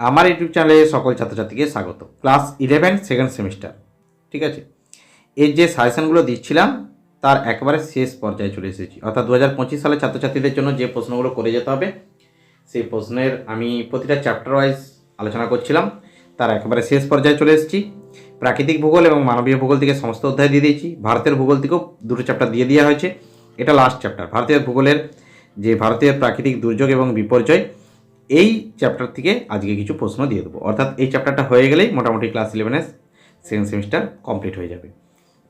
আমার ইউটিউব চ্যানেলে সকল ছাত্রছাত্রীকে স্বাগত। ক্লাস ইলেভেন সেকেন্ড সেমিস্টার ঠিক আছে? এর যে সাজেশনগুলো দিচ্ছিলাম, তার একেবারে শেষ পর্যায়ে চলে এসেছি। অর্থাৎ দু হাজার পঁচিশ সালে ছাত্রছাত্রীদের জন্য যে প্রশ্নগুলো করে যেতে হবে, সেই প্রশ্নের আমি প্রতিটা চ্যাপ্টার ওয়াইজ আলোচনা করছিলাম। তার একেবারে শেষ পর্যায়ে চলে এসেছি। প্রাকৃতিক ভূগোল এবং মানবীয় ভূগোল থেকে সমস্ত অধ্যায় দিয়ে দিয়েছি। ভারতের ভূগোল থেকেও দুটো চ্যাপ্টার দিয়ে দেওয়া হয়েছে। এটা লাস্ট চ্যাপ্টার ভারতীয় ভূগোলের যে ভারতীয় প্রাকৃতিক দুর্যোগ এবং বিপর্যয় এই চ্যাপ্টার থেকে আজকে কিছু প্রশ্ন দিয়ে দেবো। অর্থাৎ এই চ্যাপ্টারটা হয়ে গেলেই মোটামুটি ক্লাস ইলেভেনের সেকেন্ড সেমিস্টার কমপ্লিট হয়ে যাবে।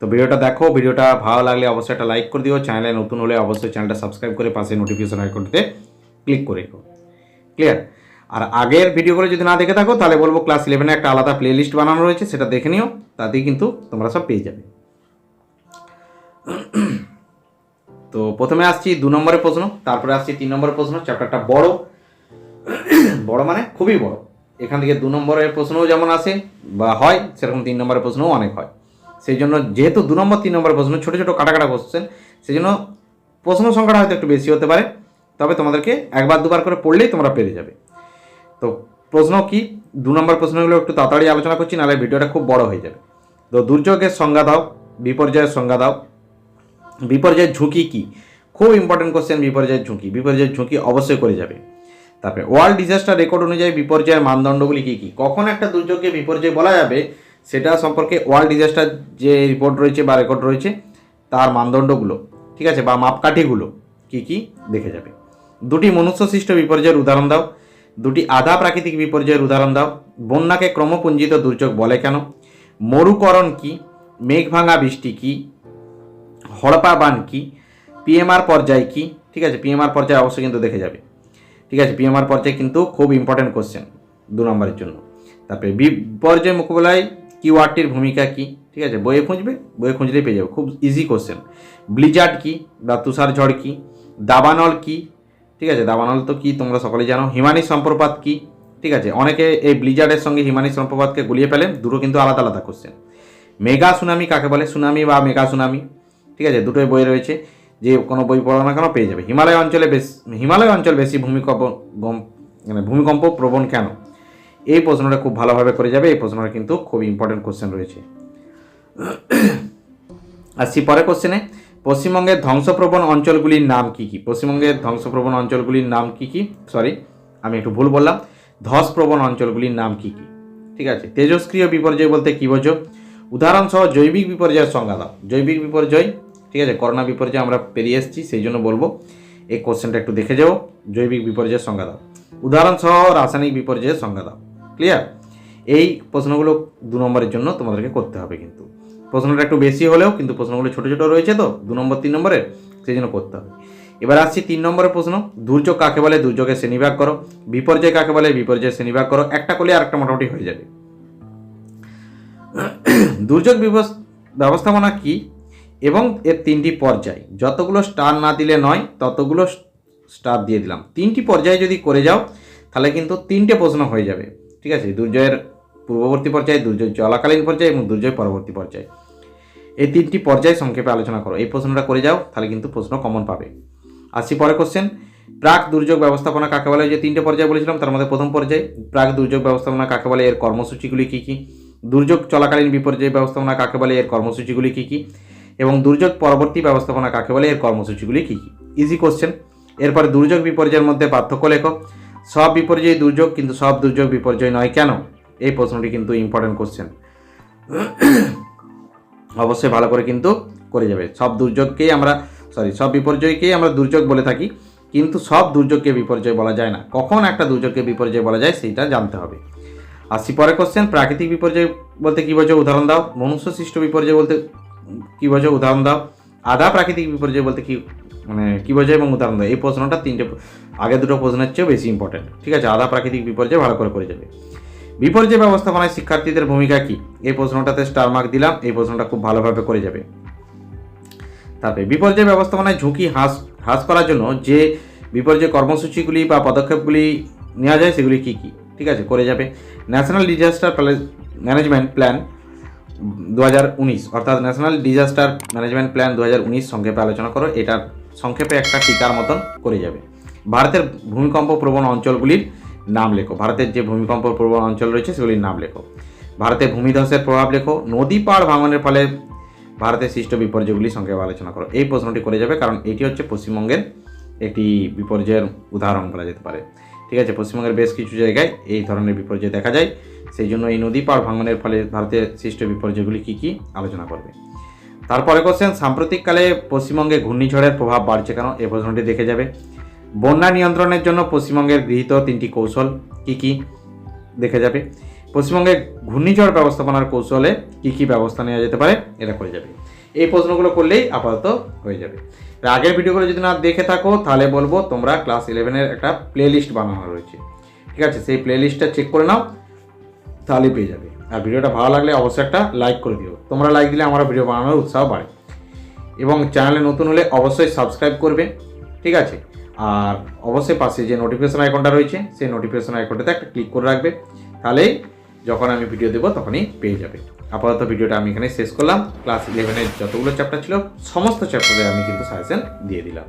তো ভিডিওটা দেখো, ভিডিওটা ভালো লাগলে অবশ্যই একটা লাইক করে দিও। চ্যানেলে নতুন হলে অবশ্যই চ্যানেলটা সাবস্ক্রাইব করে পাশে নোটিফিকেশন আইকনটিতে ক্লিক করে রেখো। ক্লিয়ার আর আগের ভিডিওগুলো যদি না দেখে থাকো, তাহলে বলব ক্লাস ইলেভেনে একটা আলাদা প্লে লিস্ট বানানো রয়েছে, সেটা দেখে নিও। তাতেই কিন্তু তোমরা সব পেয়ে যাবে। তো প্রথমে আসছি দু নম্বরের প্রশ্ন, তারপরে আসছি তিন নম্বরের প্রশ্ন। চ্যাপ্টারটা বড় বড় মানে খুবই বড়। এখান থেকে দু নম্বরের প্রশ্নও যেমন আসে বা হয়, সেরকম তিন নম্বরের প্রশ্নও অনেক হয়। সেই জন্য যেহেতু দু নম্বর, তিন নম্বরের প্রশ্ন, ছোটো ছোটো কাটা কাটা কোশ্চেন সেই জন্য প্রশ্ন সংখ্যাটা হয়তো একটু বেশি হতে পারে। তবে তোমাদেরকে একবার দুবার করে পড়লেই তোমরা পেরে যাবে। তো প্রশ্ন কি? দু নম্বর প্রশ্নগুলো একটু তাড়াতাড়ি আলোচনা করছি, নাহলে ভিডিওটা খুব বড় হয়ে যাবে। তো দুর্যোগের সংজ্ঞা দাও, বিপর্যয়ের সংজ্ঞা দাও। বিপর্যয়ের ঝুঁকি কি? খুব ইম্পর্টেন্ট কোশ্চেন বিপর্যয়ের ঝুঁকি। বিপর্যয়ের ঝুঁকি অবশ্যই করে যাবে। তারপরে ওয়ার্ল্ড ডিজাস্টার রেকর্ড অনুযায়ী বিপর্যয়ের মানদণ্ডগুলি কী কী? কখন একটা দুর্যোগকে বিপর্যয় বলা যাবে, সেটা সম্পর্কে ওয়ার্ল্ড ডিজাস্টার যে রিপোর্ট রয়েছে বা রেকর্ড রয়েছে, তার মানদণ্ডগুলো, ঠিক আছে, বা মাপকাঠিগুলো কী কী দেখে যাবে। দুটি মনুষ্য সৃষ্ট বিপর্যয়ের উদাহরণ দাও, দুটি আধা প্রাকৃতিক বিপর্যয়ের উদাহরণ দাও, বন্যাকে ক্রমপুঞ্জিত দুর্যোগ বলে কেন? মরুকরণ কি? মেঘ ভাঙা বৃষ্টি কি? হড়পা বান কি পিএমআর পর্যায় কি? ঠিক আছে পিএমআর পর্যায়ে অবশ্যই কিন্তু দেখে যাবে। ঠিক আছে পিএমআর পর্যায়ে কিন্তু খুব ইম্পর্টেন্ট কোশ্চেন দু নম্বরের জন্য। তারপরে বিপর্যয় মোকাবেলায় কিওয়ার্ডটির ভূমিকা কি? ঠিক আছে, বইয়ে খুঁজবে, বইয়ে খুঁজলেই পেয়ে যাবে। খুব ইজি কোশ্চেন ব্লিজার্ড কি বা তুষার ঝড় কি? দাবানল কি? ঠিক আছে, দাবানল তো কি তোমরা সকলেই জানো। হিমানি সম্প্রপাত কি? ঠিক আছে, অনেকে এই ব্লিজার্ডের সঙ্গে হিমানি সম্প্রপাতকে গুলিয়ে ফেলে দুটো কিন্তু আলাদা আলাদা কোশ্চেন মেগা সুনামি কাকে বলে? সুনামি বা মেগা সুনামি। ঠিক আছে, দুটোই বই রয়েছে। যে কোনো বই পড়ো না কেন পেয়ে যাবে। হিমালয় অঞ্চলে বেশ, হিমালয় অঞ্চল বেশি ভূমিকম্প মানে ভূমিকম্প প্রবণ কেন? এই প্রশ্নটা খুব ভালোভাবে করে যাবে, এই প্রশ্নটা কিন্তু খুব ইম্পর্টেন্ট কোশ্চেন রয়েছে। আসছি পরের কোশ্চেনে পশ্চিমবঙ্গের ধ্বংসপ্রবণ অঞ্চলগুলির নাম কি কি? পশ্চিমবঙ্গের ধ্বংসপ্রবণ অঞ্চলগুলির নাম কি কি? সরি আমি একটু ভুল বললাম। ধসপ্রবণ অঞ্চলগুলির নাম কি কি? ঠিক আছে তেজস্ক্রিয় বিপর্যয় বলতে কী বোঝো? উদাহরণসহ জৈবিক বিপর্যয়ের সংজ্ঞা দাও। জৈবিক বিপর্যয় ঠিক আছে? করোনা বিপর্যয় আমরা পেরিয়ে এসেছি, সেই জন্য বলব, এই কোশ্চেনটা একটু দেখে যাও, জৈবিক বিপর্যয়ের সংজ্ঞা দাও। উদাহরণ সহ রাসায়নিক বিপর্যয়ের সংজ্ঞা দাও। ক্লিয়ার এই প্রশ্নগুলো দু নম্বরের জন্য তোমাদেরকে করতে হবে কিন্তু। প্রশ্নটা একটু বেশি হলেও কিন্তু প্রশ্নগুলো ছোটো ছোটো রয়েছে তো, দু নম্বর, তিন নম্বরের, সেই জন্য করতে হবে। এবার আসছি তিন নম্বরের প্রশ্ন, দুর্যোগ কাকে বলে? দুর্যোগের শ্রেণীভাগ করো। বিপর্যয় কাকে বলে? বিপর্যয়ের শ্রেণীভাগ করো। একটা করলে আরেকটা মোটামুটি হয়ে যাবে। দুর্যোগ ব্যবস্থাপনা কি? এবং এর তিনটি পর্যায়। যতগুলো স্টার না দিলে নয়, ততগুলো স্টার দিয়ে দিলাম। তিনটি পর্যায়ে যদি করে যাও, তাহলে কিন্তু তিনটে প্রশ্ন হয়ে যাবে। ঠিক আছে? দুর্জয়ের পূর্ববর্তী পর্যায়ে, দুর্জয় চলাকালীন পর্যায়ে এবং দুর্জয় পরবর্তী পর্যায়ে। এই তিনটি পর্যায়ে সংক্ষেপে আলোচনা করো। এই প্রশ্নটা করে যাও, তাহলে কিন্তু প্রশ্ন কমন পাবে। আসছি পরে কোশ্চেন প্রাক দুর্যোগ ব্যবস্থাপনা কাকে বলে? যে তিনটে পর্যায়ে বলেছিলাম, তার মধ্যে প্রথম পর্যায়ে। প্রাক দুর্যোগ ব্যবস্থাপনা কাকে বলে? এর কর্মসূচিগুলি কী কী? দুর্যোগ চলাকালীন বিপর্যয় ব্যবস্থাপনা কাকে বলে? এর কর্মসূচিগুলি কী কী? এবং দুর্যোগ পরবর্তী ব্যবস্থাপনা কাকে বলে? এর কর্মসূচিগুলি কী কী? ইজি কোশ্চেন এরপরে দুর্যোগ বিপর্যয়ের মধ্যে পার্থক্য লেখো। সব বিপর্যয় দুর্যোগ, কিন্তু সব দুর্যোগ বিপর্যয় নয় কেন? এই প্রশ্নটি কিন্তু ইম্পর্টেন্ট কোশ্চেন অবশ্যই ভালো করে কিন্তু করে যাবে। সব দুর্যোগকেই আমরা সরি সব বিপর্যয়কেই আমরা দুর্যোগ বলে থাকি, কিন্তু সব দুর্যোগকে বিপর্যয় বলা যায় না। কখন একটা দুর্যোগকে বিপর্যয় বলা যায় সেইটা জানতে হবে। আসছি পরে কোশ্চেন প্রাকৃতিক বিপর্যয় বলতে কী বোঝো? উদাহরণ দাও। মনুষ্য সৃষ্ট বিপর্যয় বলতে কী বোঝো উদাহরণ দাও। আধা প্রাকৃতিক বিপর্যয় বলতে কি মানে কী বোঝায় এবং উদাহরণ দাও। এই প্রশ্নটা তিনটে আগে দুটো প্রশ্নের চেয়েও বেশি ইম্পর্টেন্ট ঠিক আছে? আধা প্রাকৃতিক বিপর্যয় ভালো করে করে যাবে। বিপর্যয় ব্যবস্থাপনায় শিক্ষার্থীদের ভূমিকা কি? এই প্রশ্নটাতে স্টার মার্ক দিলাম। এই প্রশ্নটা খুব ভালোভাবে করে যাবে। তারপরে, বিপর্যয় ব্যবস্থাপনায় ঝুঁকি হ্রাস হ্রাস করার জন্য যে বিপর্যয় কর্মসূচিগুলি বা পদক্ষেপগুলি নেওয়া যায়, সেগুলি কী কী? ঠিক আছে? করে যাবে। ন্যাশনাল ডিজাস্টার ম্যানেজমেন্ট প্ল্যান দু অর্থাৎ ন্যাশনাল ডিজাস্টার ম্যানেজমেন্ট প্ল্যান দু সংক্ষেপে আলোচনা করো, এটার সংক্ষেপে একটা টিকার মতন করে যাবে। ভারতের ভূমিকম্প প্রবণ অঞ্চলগুলির নাম লেখো। ভারতের যে ভূমিকম্প প্রবণ অঞ্চল রয়েছে, সেগুলির নাম লেখো। ভারতে ভূমিধসের প্রভাব লেখো। নদী পাড় ভাঙনের ফলে ভারতের সৃষ্ট বিপর্যয়গুলি সংক্ষেপে আলোচনা করো। এই প্রশ্নটি করে যাবে, কারণ এটি হচ্ছে পশ্চিমবঙ্গের একটি বিপর্যয়ের উদাহরণ বলা যেতে পারে। ঠিক আছে, পশ্চিমবঙ্গের বেশ কিছু জায়গায় এই ধরনের বিপর্যয় দেখা যায়। সেই জন্য এই নদী পাড় ভাঙনের ফলে ভারতের সৃষ্ট বিপর্যয়গুলি কী কী আলোচনা করবে। তারপরে কোশ্চেন সাম্প্রতিককালে পশ্চিমবঙ্গে ঘূর্ণিঝড়ের প্রভাব বাড়ছে কেন? এই প্রশ্নটি দেখে যাবে। বন্যা নিয়ন্ত্রণের জন্য পশ্চিমবঙ্গের গৃহীত তিনটি কৌশল কী কী দেখে যাবে। পশ্চিমবঙ্গে ঘূর্ণিঝড় ব্যবস্থাপনার কৌশলে কী কী ব্যবস্থা নেওয়া যেতে পারে, এটা করে যাবে। এই প্রশ্নগুলো করলেই আপাতত হয়ে যাবে। আগের ভিডিওগুলো যদি না দেখে থাকো, তাহলে বলব তোমরা ক্লাস ইলেভেনের একটা প্লে লিস্ট বানানো রয়েছে। ঠিক আছে, সেই প্লে লিস্টটা চেক করে নাও। তাহলে পেয়ে যাবে। আর ভিডিওটা ভালো লাগলে অবশ্যই একটা লাইক করে দিও। তোমরা লাইক দিলে আমার ভিডিও বানানোর উৎসাহ বাড়ে। এবং চ্যানেলে নতুন হলে অবশ্যই সাবস্ক্রাইব করবে, ঠিক আছে? আর অবশ্যই পাশে যে নোটিফিকেশন আইকনটা রয়েছে, সেই নোটিফিকেশন আইকনটাতে একটা ক্লিক করে রাখবে। তাহলেই যখন আমি ভিডিও দেবো তখনই পেয়ে যাবে। আপাতত ভিডিওটা আমি এখানে শেষ করলাম। ক্লাস ইলেভেনের যতগুলো চ্যাপ্টার ছিল, সমস্ত চ্যাপ্টারে আমি কিন্তু সাজেশন দিয়ে দিলাম।